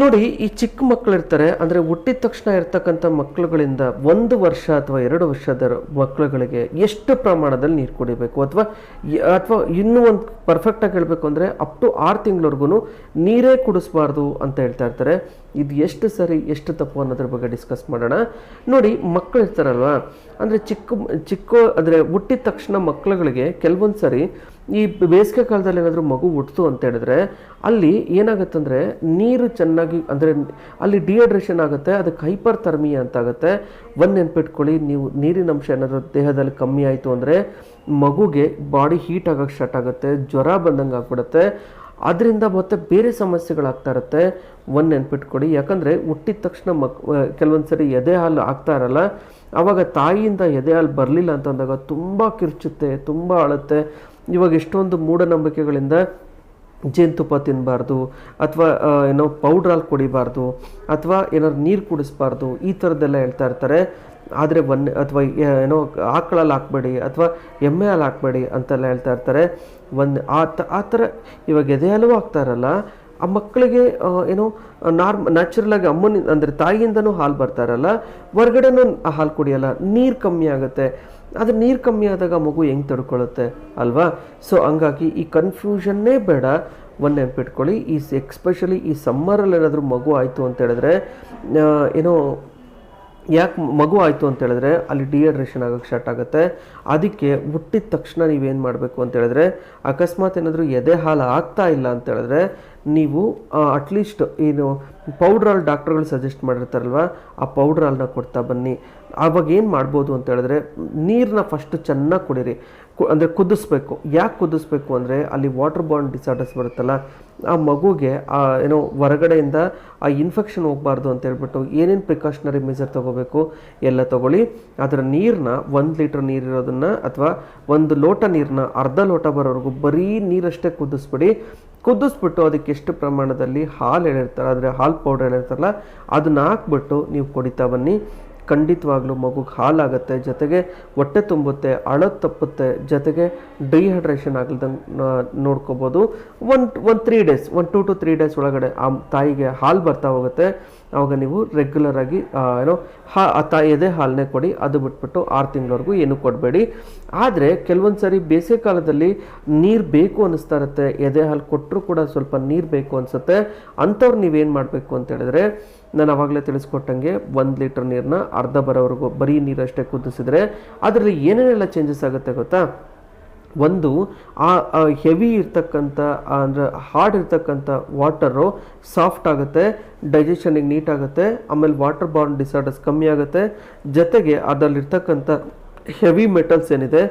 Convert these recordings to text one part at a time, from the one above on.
ನೋಡಿ, ಈ ಚಿಕ್ಕ ಮಕ್ಕಳು ಇರ್ತಾರೆ, ಅಂದರೆ ಹುಟ್ಟಿದ ತಕ್ಷಣ ಇರ್ತಕ್ಕಂಥ ಮಕ್ಕಳುಗಳಿಂದ ಒಂದು ವರ್ಷ ಅಥವಾ ಎರಡು ವರ್ಷದ ಮಕ್ಕಳುಗಳಿಗೆ ಎಷ್ಟು ಪ್ರಮಾಣದಲ್ಲಿ ನೀರು ಕುಡಿಬೇಕು? ಅಥವಾ ಅಥವಾ ಇನ್ನೂ ಒಂದು ಪರ್ಫೆಕ್ಟಾಗಿ ಹೇಳಬೇಕು ಅಂದರೆ ಅಪ್ ಟು ಆರು ತಿಂಗಳವರೆಗೂ ನೀರೇ ಕುಡಿಸ್ಬಾರ್ದು ಅಂತ ಹೇಳ್ತಾ ಇರ್ತಾರೆ. ಇದು ಎಷ್ಟು ಸರಿ, ಎಷ್ಟು ತಪ್ಪು ಅನ್ನೋದ್ರ ಬಗ್ಗೆ ಡಿಸ್ಕಸ್ ಮಾಡೋಣ. ನೋಡಿ ಮಕ್ಕಳು ಇರ್ತಾರಲ್ವ? ಅಂದರೆ ಚಿಕ್ಕ ಚಿಕ್ಕ, ಅಂದರೆ ಹುಟ್ಟಿದ ತಕ್ಷಣ ಮಕ್ಕಳುಗಳಿಗೆ ಕೆಲವೊಂದು ಸರಿ ಈ ಬೇಸಿಗೆ ಕಾಲದಲ್ಲಿ ಏನಾದರೂ ಮಗು ಹುಟ್ಟಿತು ಅಂತ ಹೇಳಿದ್ರೆ, ಅಲ್ಲಿ ಏನಾಗುತ್ತಂದರೆ ನೀರು ಚೆನ್ನಾಗಿ, ಅಂದರೆ ಅಲ್ಲಿ ಡಿಹೈಡ್ರೇಷನ್ ಆಗುತ್ತೆ, ಅದಕ್ಕೆ ಹೈಪರ್ ಥರ್ಮಿಯಾ ಅಂತಾಗುತ್ತೆ ಒಂದು ನೆನ್ಪಿಟ್ಕೊಳ್ಳಿ, ನೀವು ನೀರಿನ ಅಂಶ ಏನಾದರೂ ದೇಹದಲ್ಲಿ ಕಮ್ಮಿ ಆಯಿತು ಅಂದರೆ ಮಗುಗೆ ಬಾಡಿ ಹೀಟ್ ಆಗೋಕ್ಕೆ ಸ್ಟಾರ್ಟ್ ಆಗುತ್ತೆ, ಜ್ವರ ಬಂದಂಗೆ ಆಗ್ಬಿಡುತ್ತೆ. ಅದರಿಂದ ಮತ್ತೆ ಬೇರೆ ಸಮಸ್ಯೆಗಳಾಗ್ತಾ ಇರುತ್ತೆ. ಒಂದು ನೆನ್ಪಿಟ್ಕೊಡಿ ಯಾಕಂದರೆ ಹುಟ್ಟಿದ ತಕ್ಷಣ ಮಕ್ ಕೆಲವೊಂದು ಸರಿ ಎದೆ ಹಾಲು ಆಗ್ತಾ ಇರಲ್ಲ. ಆವಾಗ ತಾಯಿಯಿಂದ ಎದೆ ಹಾಲು ಬರಲಿಲ್ಲ ಅಂತಂದಾಗ ತುಂಬ ಕಿರ್ಚುತ್ತೆ, ತುಂಬ ಅಳುತ್ತೆ. ಇವಾಗ ಎಷ್ಟೊಂದು ಮೂಢನಂಬಿಕೆಗಳಿಂದ ಜೇನುತುಪ್ಪ ತಿನ್ನಬಾರ್ದು ಅಥವಾ ಏನೋ ಪೌಡ್ರ್ ಹಾಲು ಕುಡಿಬಾರ್ದು, ಅಥವಾ ಏನಾದ್ರು ನೀರು ಕುಡಿಸ್ಬಾರ್ದು, ಈ ಥರದ್ದೆಲ್ಲ ಹೇಳ್ತಾ ಇರ್ತಾರೆ. ಆದರೆ ಒನ್ ಅಥವಾ ಏನೋ ಆಕಳಲ್ಲಿ ಹಾಕ್ಬೇಡಿ ಅಥವಾ ಎಮ್ಮೆ ಹಾಲು ಹಾಕ್ಬೇಡಿ ಅಂತೆಲ್ಲ ಹೇಳ್ತಾ ಇರ್ತಾರೆ. ಒಂದು ಆ ತ, ಆ ಥರ ಇವಾಗ ಎದೆ ಹಾಲು ಆಗ್ತಾ ಇರಲ್ಲ. ಆ ಮಕ್ಕಳಿಗೆ ಏನೋ ನಾರ್ಮ್ ನ್ಯಾಚುರಲಾಗಿ ಅಮ್ಮನ, ಅಂದರೆ ತಾಯಿಯಿಂದನೂ ಹಾಲು ಬರ್ತಾರಲ್ಲ ಹೊರಗಡೆನೂ ಹಾಲು ಕುಡಿಯೋಲ್ಲ. ನೀರು ಕಮ್ಮಿ ಆಗುತ್ತೆ. ಆದರೆ ನೀರು ಕಮ್ಮಿ ಆದಾಗ ಮಗು ಹೆಂಗೆ ತಡ್ಕೊಳ್ಳುತ್ತೆ ಅಲ್ವಾ? ಸೊ ಹಂಗಾಗಿ ಈ ಕನ್ಫ್ಯೂಷನ್ನೇ ಬೇಡ. ಒಂದು ನೆನ್ಪಿಟ್ಕೊಳ್ಳಿ ಈ ಎಕ್ಸ್ಪೆಷಲಿ ಈ ಸಮ್ಮರಲ್ಲಿ ಏನಾದರೂ ಮಗು ಆಯಿತು ಅಂತ ಹೇಳಿದ್ರೆ ಏನೋ ಯಾಕೆ ಮಗು ಆಯಿತು ಅಂತ ಹೇಳಿದ್ರೆ ಅಲ್ಲಿ ಡಿಹೈಡ್ರೇಷನ್ ಆಗೋಕ್ಕೆ ಸ್ಟಾರ್ಟ್ ಆಗುತ್ತೆ. ಅದಕ್ಕೆ ಹುಟ್ಟಿದ ತಕ್ಷಣ ನೀವೇನು ಮಾಡಬೇಕು ಅಂತ ಹೇಳಿದ್ರೆ, ಅಕಸ್ಮಾತ್ ಏನಾದರೂ ಎದೆ ಹಾಲು ಆಗ್ತಾ ಇಲ್ಲ ಅಂತ ಹೇಳಿದ್ರೆ, ನೀವು ಅಟ್ಲೀಸ್ಟ್ ಏನು ಪೌಡ್ರ್ ಹಾಲು ಡಾಕ್ಟರ್ಗಳು ಸಜೆಸ್ಟ್ ಮಾಡಿರ್ತಾರಲ್ವ, ಆ ಪೌಡ್ರ್ ಹಾಲನ್ನ ಕೊಡ್ತಾ ಬನ್ನಿ. ಆವಾಗ ಏನು ಮಾಡ್ಬೋದು ಅಂತ ಹೇಳಿದ್ರೆ ನೀರನ್ನ ಫಸ್ಟ್ ಚೆನ್ನಾಗಿ ಕುಡೀರಿ. ಅಂದರೆ ಕುದಿಸ್ಬೇಕು. ಯಾಕೆ ಕುದಿಸ್ಬೇಕು ಅಂದರೆ, ಅಲ್ಲಿ ವಾಟರ್ ಬಾಂಡ್ ಡಿಸಾರ್ಡರ್ಸ್ ಬರುತ್ತಲ್ಲ ಆ ಮಗುಗೆ, ಆ, ಏನೋ ಹೊರಗಡೆಯಿಂದ ಆ ಇನ್ಫೆಕ್ಷನ್ ಹೋಗಬಾರ್ದು ಅಂತ ಹೇಳ್ಬಿಟ್ಟು ಏನೇನು ಪ್ರಿಕಾಷನರಿ ಮೆಜರ್ ತೊಗೋಬೇಕು, ಎಲ್ಲ ತೊಗೊಳ್ಳಿ. ಅದರ ನೀರನ್ನ ಒಂದು ಲೀಟ್ರ್ ನೀರಿರೋದನ್ನು ಅಥವಾ ಒಂದು ಲೋಟ ನೀರನ್ನ ಅರ್ಧ ಲೋಟ ಬರೋವರೆಗೂ ಬರೀ ನೀರಷ್ಟೇ ಕುದಿಸ್ಬಿಡಿ. ಕುದಿಸ್ಬಿಟ್ಟು ಅದಕ್ಕೆ ಎಷ್ಟು ಪ್ರಮಾಣದಲ್ಲಿ ಹಾಲು ಹೇಳಿರ್ತಾರೆ ಅಂದರೆ ಹಾಲು ಪೌಡರ್ ಹೇಳಿರ್ತಾರಲ್ಲ, ಅದನ್ನ ಹಾಕ್ಬಿಟ್ಟು ನೀವು ಕುಡಿತಾ ಬನ್ನಿ. ಖಂಡಿತವಾಗ್ಲೂ ಮಗುಗೆ ಹಾಲಾಗುತ್ತೆ ಜೊತೆಗೆ ಹೊಟ್ಟೆ ತುಂಬುತ್ತೆ ಅಳ ತಪ್ಪುತ್ತೆ, ಜೊತೆಗೆ ಡಿಹೈಡ್ರೇಷನ್ ಆಗ್ಲ್ದಂಗೆ ನೋಡ್ಕೋಬೋದು. One one three days one to two three days ಒಳಗಡೆ ಆ ತಾಯಿಗೆ ಹಾಲು ಬರ್ತಾ ಹೋಗುತ್ತೆ. ಆವಾಗ ನೀವು ರೆಗ್ಯುಲರ್ ಆಗಿ ಏನೋ ಹಾ, ಆ ಎದೆ ಹಾಲನ್ನೇ ಕೊಡಿ, ಅದು ಬಿಟ್ಬಿಟ್ಟು ಆರು ತಿಂಗಳವರೆಗೂ ಏನು ಕೊಡಬೇಡಿ. ಆದರೆ ಕೆಲವೊಂದು ಸಾರಿ ಬೇಸಿಗೆ ಕಾಲದಲ್ಲಿ ನೀರು ಬೇಕು ಅನ್ನಿಸ್ತಾ ಇರುತ್ತೆ. ಎದೆ ಹಾಲು ಕೊಟ್ಟರೂ ಕೂಡ ಸ್ವಲ್ಪ ನೀರು ಬೇಕು ಅನಿಸುತ್ತೆ. ಅಂಥವ್ರು ನೀವೇನು ಮಾಡಬೇಕು ಅಂತ ಹೇಳಿದ್ರೆ, ನಾನು ಆವಾಗಲೇ ತಿಳಿಸ್ಕೊಟ್ಟಂಗೆ ಒಂದು ಲೀಟ್ರ್ ನೀರನ್ನ ಅರ್ಧ ಬರೋವರೆಗೂ ಬರೀ ನೀರಷ್ಟೇ ಕುದಿಸಿದ್ರೆ ಅದರಲ್ಲಿ ಏನೇನೆಲ್ಲ ಚೇಂಜಸ್ ಆಗುತ್ತೆ ಗೊತ್ತಾ? ಒಂದು ಆ ಹೆವಿ ಇರ್ತಕ್ಕಂಥ ಅಂದರೆ ಹಾರ್ಡ್ ಇರ್ತಕ್ಕಂಥ ವಾಟರು ಸಾಫ್ಟ್ ಆಗುತ್ತೆ ಡೈಜೆಷನಿಗೆ ನೀಟ್ ಆಗುತ್ತೆ, ಆಮೇಲೆ ವಾಟರ್ ಬಾರ್ನ್ ಡಿಸಾರ್ಡರ್ಸ್ ಕಮ್ಮಿ ಆಗುತ್ತೆ. ಜೊತೆಗೆ ಅದರಲ್ಲಿರ್ತಕ್ಕಂಥ ಹೆವಿ ಮೆಟಲ್ಸ್ ಏನಿದೆ,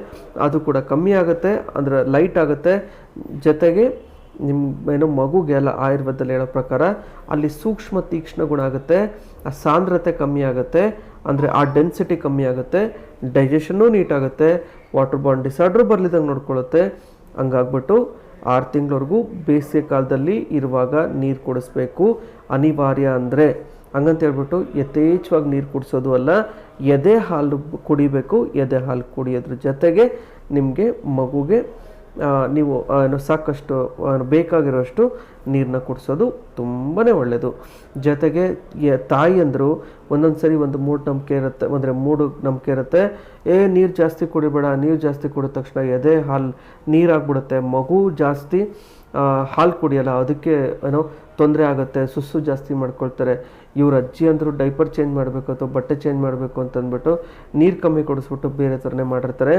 ಅದು ಕೂಡ ಕಮ್ಮಿ ಆಗುತ್ತೆ, ಅಂದರೆ ಲೈಟ್ ಆಗುತ್ತೆ. ಜೊತೆಗೆ ನಿಮ್ಮ ಏನೋ ಮಗುಗೆ ಎಲ್ಲ ಆಯುರ್ವೇದದಲ್ಲಿ ಹೇಳೋ ಪ್ರಕಾರ ಅಲ್ಲಿ ಸೂಕ್ಷ್ಮ ತೀಕ್ಷ್ಣ ಗುಣ ಆಗುತ್ತೆ ಆ ಸಾಂದ್ರತೆ ಕಮ್ಮಿ ಆಗುತ್ತೆ, ಅಂದರೆ ಆ ಡೆನ್ಸಿಟಿ ಕಮ್ಮಿ ಆಗುತ್ತೆ ಡೈಜೆಷನ್ನೂ ನೀಟ್ ಆಗುತ್ತೆ. ವಾಟರ್ ಬಾಂಡ್ ಡಿಸಾರ್ಡ್ರು ಬರ್ಲಿದಂಗೆ ನೋಡ್ಕೊಳ್ಳುತ್ತೆ ಹಂಗಾಗ್ಬಿಟ್ಟು ಆರು ತಿಂಗಳವರೆಗೂ ಬೇಸಿಗೆ ಕಾಲದಲ್ಲಿ ಇರುವಾಗ ನೀರು ಕುಡಿಸ್ಬೇಕು. ಅನಿವಾರ್ಯ ಅಂದರೆ. ಹಂಗಂತ ಹೇಳ್ಬಿಟ್ಟು ಯಥೇಚ್ಛವಾಗಿ ನೀರು ಕುಡಿಸೋದು ಅಲ್ಲ, ಎದೆ ಹಾಲು ಕುಡಿಬೇಕು. ಎದೆ ಹಾಲು ಕುಡಿಯೋದ್ರ ಜೊತೆಗೆ ನಿಮಗೆ ಮಗುಗೆ ನೀವು ಏನು ಸಾಕಷ್ಟು ಬೇಕಾಗಿರೋಷ್ಟು ನೀರನ್ನ ಕುಡಿಸೋದು ತುಂಬಾ ಒಳ್ಳೆಯದು ಜೊತೆಗೆ ತಾಯಿ ತಾಯಿಯಂದರು ಒಂದೊಂದು ಸರಿ ಒಂದು ಮೂಢನಂಬಿಕೆ ಇರುತ್ತೆ, ಅಂದರೆ ಮೂಡು ನಂಬಿಕೆ ಇರುತ್ತೆ. ಏ, ನೀರು ಜಾಸ್ತಿ ಕುಡಿಬೇಡ, ನೀರು ಜಾಸ್ತಿ ಕುಡಿದ ತಕ್ಷಣ ಎದೆ, ಹಾಲು ನೀರಾಗ್ಬಿಡುತ್ತೆ ಮಗು ಜಾಸ್ತಿ ಹಾಲು ಕುಡಿಯಲ್ಲ, ಅದಕ್ಕೆ, ಏನೋ, ತೊಂದರೆ ಆಗುತ್ತೆ, ಸುಸ್ಸು ಜಾಸ್ತಿ ಮಾಡ್ಕೊಳ್ತಾರೆ. ಇವ್ರ ಅಜ್ಜಿ ಅಂದರು ಡೈಪರ್ ಚೇಂಜ್ ಮಾಡಬೇಕು ಅಥವಾ ಬಟ್ಟೆ ಚೇಂಜ್ ಮಾಡಬೇಕು ಅಂತಂದ್ಬಿಟ್ಟು ನೀರು ಕಮ್ಮಿ ಕೊಡಿಸ್ಬಿಟ್ಟು ಬೇರೆ ಥರನೇ ಮಾಡಿರ್ತಾರೆ.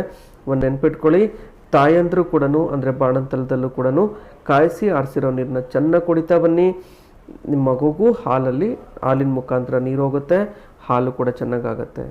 ಒಂದು ನೆನ್ಪಿಟ್ಕೊಳ್ಳಿ ತಾಯಂದ್ರು ಕೂಡ ಅಂದರೆ ಬಾಣಂತಲದಲ್ಲೂ ಕೂಡ ಕಾಯಿಸಿ ಆರಿಸಿರೋ ನೀರನ್ನ ಚೆನ್ನಾಗಿ ಕುಡಿತಾ ಬನ್ನಿ. ನಿಮ್ಮ ಮಗುಗೂ ಹಾಲಲ್ಲಿ, ಹಾಲಿನ ಮುಖಾಂತರ ನೀರು ಹೋಗುತ್ತೆ, ಹಾಲು ಕೂಡ ಚೆನ್ನಾಗಾಗತ್ತೆ